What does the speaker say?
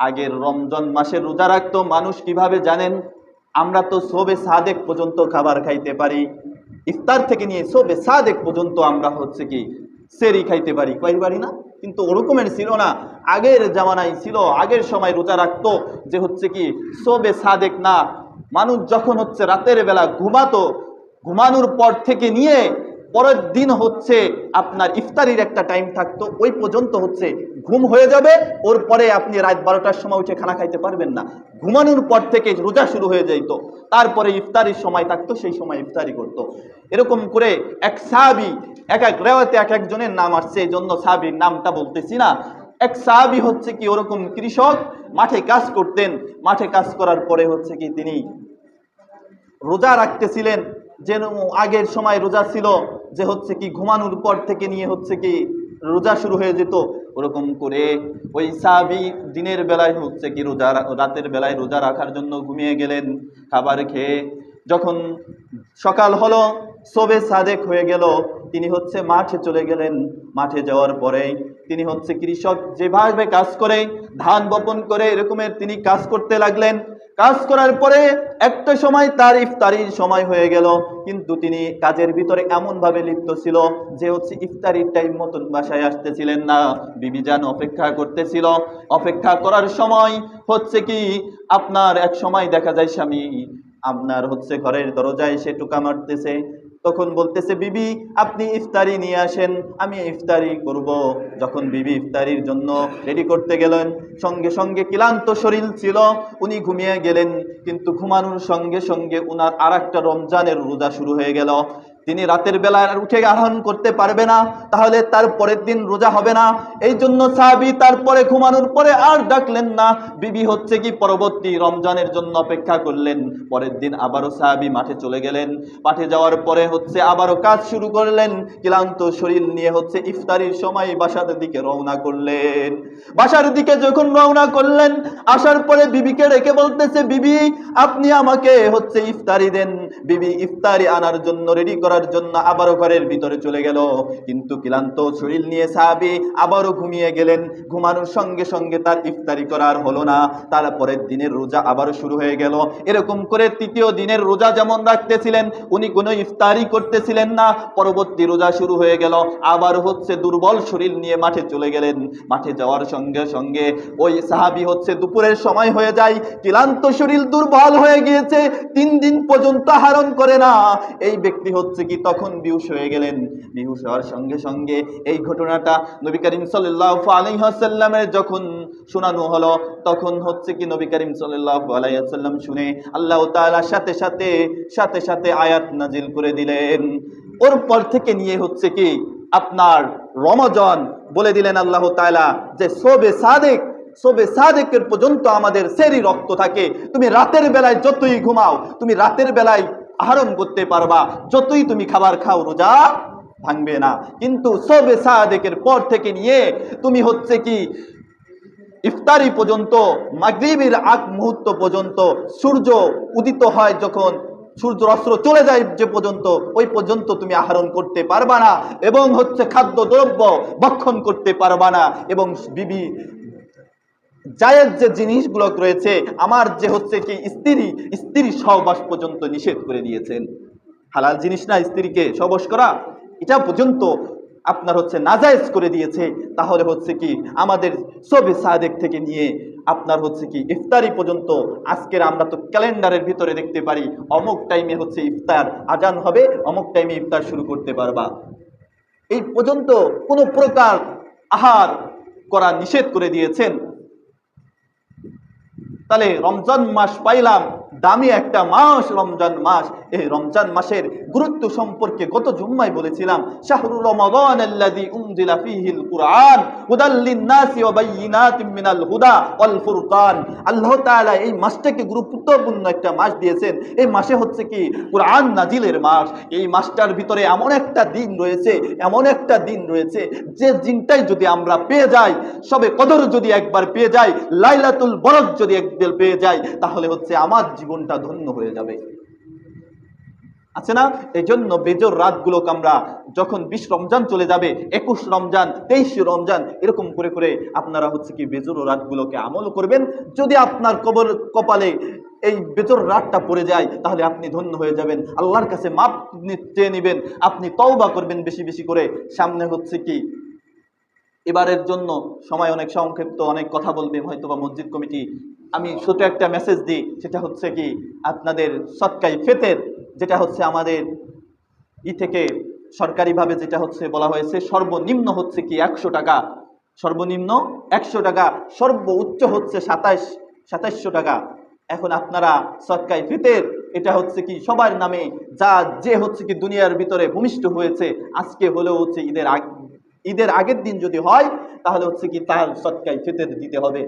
আগের রমজান মাসে রোজা রাখতো, মানুষ কীভাবে জানেন? আমরা তো সোবে সাদেক পর্যন্ত খাবার খাইতে পারি। ইফতার থেকে নিয়ে সোবে সাদেক পর্যন্ত আমরা হচ্ছে কি, সেরি খাইতে পারি। কয় পারি না? কিন্তু ওরকমের ছিল না। আগের জামানায় ছিল, আগের সময় রোজা রাখতো যে হচ্ছে কি, সোবে সাদেক না। মানুষ যখন হচ্ছে রাতের বেলা ঘুমাতো, ঘুমানোর পর থেকে নিয়ে পরের দিন হচ্ছে আপনার ইফতারির একটা টাইম থাকতো, ওই পর্যন্ত হচ্ছে ঘুম হয়ে যাবে, ওর পরে আপনি রাত বারোটার সময় উঠে খানা খাইতে পারবেন না। ঘুমানোর পর থেকে রোজা শুরু হয়ে যাইতো, তারপরে ইফতারির সময় থাকতো, সেই সময় ইফতারি করতো। এরকম করে এক সাহাবি, এক এক রেওয়াতে এক একজনের নাম আসছে এই জন্য সাহাবির নামটা বলতেছি না। এক সাহাবি হচ্ছে কি, ওরকম কৃষক, মাঠে কাজ করতেন, মাঠে কাজ করার পরে হচ্ছে কি তিনি রোজা রাখতেছিলেন, যেন আগের সময় রোজা ছিল যে হচ্ছে কি ঘুমানোর পর থেকে নিয়ে হচ্ছে কি রোজা শুরু হয়ে যেত, ওরকম করে ওই সাহাবি দিনের বেলায় হচ্ছে কি রোজা রাতের বেলায় রোজা রাখার জন্য ঘুমিয়ে গেলেন, খাবার খেয়ে। যখন সকাল হলো, সবে সাদেক হয়ে গেল, তিনি হচ্ছে মাঠে চলে গেলেন। মাঠে যাওয়ার পরে তিনি হচ্ছে কৃষক যেভাবে কাজ করে, ধান বপন করে, এরকমের তিনি কাজ করতে লাগলেন। কাজ করার পরে একটা সময় তার ইফতারির সময় হয়ে গেল। কিন্তু তিনি কাজের ভিতরে এমনভাবে লিপ্ত ছিল যে হচ্ছে ইফতারির টাইম মতন বাসায় আসতেছিলেন না। বিবিজান অপেক্ষা করতেছিল। অপেক্ষা করার সময় হচ্ছে কি, আপনার এক সময় দেখা যায় স্বামী, আপনার হচ্ছে ঘরের দরজায় সে টোকা মারতেছে। তখন বলতেছে, বিবি, আপনি ইফতারি নিয়ে আসেন, আমি ইফতারি করব। যখন বিবি ইফতারির জন্য রেডি করতে গেলেন, সঙ্গে সঙ্গে ক্লান্ত শরীর ছিল, উনি ঘুমিয়ে গেলেন, কিন্তু ঘুমানোর সঙ্গে সঙ্গে উনার আর একটা রমজানের রোজা শুরু হয়ে গেল। তিনি রাতের বেলায় আর উঠে আহরণ করতে পারবে না, তাহলে তার পরের দিন রোজা হবে না। এই জন্য সাহাবি তারপরে ঘুমানোর পরে আর ডাকলেন না। বিবি হচ্ছে কি পরবর্তী রমজানের জন্য অপেক্ষা করলেন। পরের দিন আবারও সাহাবি মাঠে চলে গেলেন। মাঠে যাওয়ার পরে হচ্ছে আবারও কাজ শুরু করলেন। ক্লান্ত শরীর নিয়ে হচ্ছে ইফতারির সময় বাসার দিকে রওনা করলেন। বাসার দিকে যখন রওনা করলেন, আসার পরে বিবিকে রেখে বলতেছে, বিবি, আপনি আমাকে হচ্ছে ইফতারি দেন। বিবি ইফতারি আনার জন্য রেডি করার জন্য আবারও ঘরের ভিতরে চলে গেল। কিন্তু ক্লান্ত শরীর নিয়ে সাহাবি আবারও ঘুমিয়ে গেলেন। ঘুমানোর সঙ্গে সঙ্গে তার ইফতারি করার হলো না। তারপরের দিনের রোজা আবারও শুরু হয়ে গেল। এরকম করে তৃতীয় দিনের রোজা যেমন রাখতেছিলেন, উনি কোনো ইফতারি করতেছিলেন না। পরবর্তী রোজা শুরু হয়ে গেল। আবার হচ্ছে দুর্বল শরীর নিয়ে মাঠে চলে গেলেন। মাঠে যাওয়ার সঙ্গে সঙ্গে ওই সাহাবি হচ্ছে দুপুরের সময় হয়ে যায়। ক্লান্ত শরীর দুর্বল হয়ে গিয়েছে। তিন দিন পর্যন্ত আহরণ করে না। এই ব্যক্তি হচ্ছে কি তখন বিহুশ হয়ে গেলেন? বিহুশ হওয়ার সঙ্গে সঙ্গে এই ঘটনাটা নবী করিম সাল্লাল্লাহু আলাইহি ওয়াসাল্লামের যখন শোনানো হলো, তখন হচ্ছে কি নবী করিম সাল্লাল্লাহু আলাইহি ওয়াসাল্লাম শুনে আল্লাহ তাআলা সাথে সাথে সাথে সাথে আয়াত নাজিল করে দিলেন। ওর পর থেকে নিয়ে হচ্ছে কি আপনার রমজান বলে দিলেন আল্লাহ তাআলা যে সোবে সাদেক সোবে সাদেকের পর্যন্ত আমাদের সেরি রক্ত থাকে। তুমি রাতের বেলায় যতই ঘুমাও, তুমি রাতের বেলায় আহরণ করতে পারবা। যতই তুমি খাবার খাও, রোজা ভাঙবে না। কিন্তু সবে সাদেকের পর থেকে নিয়ে তুমি হচ্ছে কি, ইফতারি পর্যন্ত, মাগরিবের আগ মুহূর্ত পর্যন্ত সূর্য উদিত হয় যখন সূর্য অস্ত্র চলে যায় যে পর্যন্ত, ওই পর্যন্ত তুমি আহরণ করতে পারবা না এবং হচ্ছে খাদ্য দ্রব্য ভক্ষণ করতে পারবা না এবং বিবি জায়েজ যে জিনিসগুলো রয়েছে, আমার যে হচ্ছে কি স্ত্রী স্ত্রী সহবাস পর্যন্ত নিষেধ করে দিয়েছেন। হালাল জিনিস না স্ত্রীকে সহবাস করা? এটা পর্যন্ত আপনার হচ্ছে নাজায়েজ করে দিয়েছে। তাহলে হচ্ছে কি আমাদের সবে সাদেক থেকে নিয়ে আপনার হচ্ছে কি ইফতারি পর্যন্ত আজকের আমরা তো ক্যালেন্ডারের ভিতরে দেখতে পারি, অমুক টাইমে হচ্ছে ইফতার আজান হবে, অমুক টাইমে ইফতার শুরু করতে পারবা। এই পর্যন্ত কোনো প্রকার আহার করা নিষেধ করে দিয়েছেন। তাহলে রমজান মাস পাইলাম দামি একটা মাস, রমজান মাস। এই রমজান মাসের গুরুত্ব সম্পর্কে গত জুম্মায় বলেছিলাম শাহরুর রমাদান কুরআন ওয়া মিনাল হুদা ওয়াল ফুরকান। আল্লাহ তাআলা এই মাসটাকে গুরুত্বপূর্ণ একটা মাস দিয়েছেন। এই মাসে হচ্ছে কি? কুরআন নাজিলের মাস। এই মাসটার ভিতরে এমন একটা দিন রয়েছে, এমন একটা দিন রয়েছে, যে দিনটাই যদি আমরা পেয়ে যাই, সবে কদর যদি একবার পেয়ে যাই, লাইলাতুল বরক যদি একবার পেয়ে যাই, তাহলে হচ্ছে আমার জীবনটা ধন্য হয়ে যাবে। আছে না? এই জন্য বেজর রাতগুলোকে আমরা যখন বিশ রমজান চলে যাবে, একুশ রমজান, তেইশ রমজান, এরকম করে করে আপনারা হচ্ছে কি বেজর রাতগুলোকে আমল করবেন। যদি আপনার কবর, কপালে এই বেজর রাতটা পড়ে যায়, তাহলে আপনি ধন্য হয়ে যাবেন। আল্লাহর কাছে মাপ চেয়ে নেবেন। আপনি তওবা করবেন বেশি বেশি করে। সামনে হচ্ছে কি এবারের জন্য সময় অনেক সংক্ষিপ্ত, অনেক কথা বলবে হয়তো বা মসজিদ কমিটি। আমি ছোট একটা মেসেজ দিই, সেটা হচ্ছে কি, আপনাদের সৎকাই ফেতের, যেটা হচ্ছে আমাদের ই থেকে সরকারিভাবে যেটা হচ্ছে বলা হয়েছে, সর্বনিম্ন হচ্ছে কি একশো টাকা। সর্বনিম্ন একশো টাকা, সর্বোচ্চ হচ্ছে সাতাইশ, সাতাইশশো টাকা। এখন আপনারা সৎকাই ফিতের, এটা হচ্ছে কি সবার নামে, যা যে হচ্ছে কি দুনিয়ার ভিতরে ভূমিষ্ঠ হয়েছে, আজকে হলেও হচ্ছে ঈদের আগ ঈদের আগের দিন যদি হয় তাহলে হচ্ছে কি তার সৎকাই ফিতের দিতে হবে।